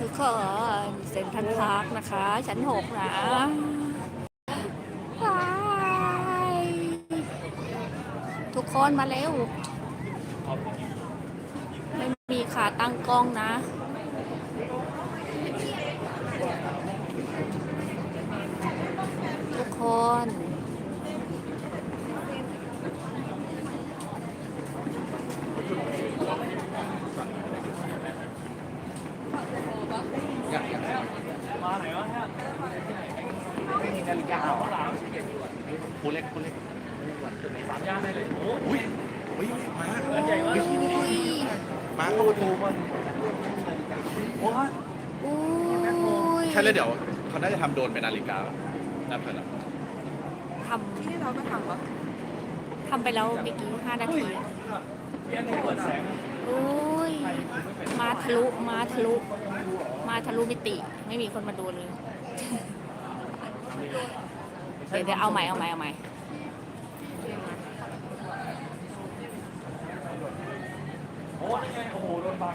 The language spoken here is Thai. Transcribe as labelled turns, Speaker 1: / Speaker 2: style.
Speaker 1: ทุกคนเซ็นทรัลพาร์คนะคะ ชั้นหกนะไปทุกคนมาเร็ว ไม่มีขาตั้งกล้องนะ ทุกคน
Speaker 2: คูเล็กคูเล็กสามย่านได้เลยโอ้ยอุ้ยมา
Speaker 1: อุ้ย
Speaker 2: มาเข้าประตูมาโอ้ย
Speaker 1: อุ้ย
Speaker 2: ใช่เลยเดี๋ยวเขาน่าจะทำโดนเป็นนาฬิกาน่าเพื่อนละ
Speaker 1: ทำที่เราก็ทำปะทำไปแล้วเมื่อกี้ห้านาทีอุ้ยมาทะลุมาทะลุ มาทะลุมิติ ไม่มีคนมาดูเลย เดี๋ยวเดี๋ยวเอาใหม่เอาใหม่เอาใหม่
Speaker 3: โอ้ยโอ้โหโดนบัง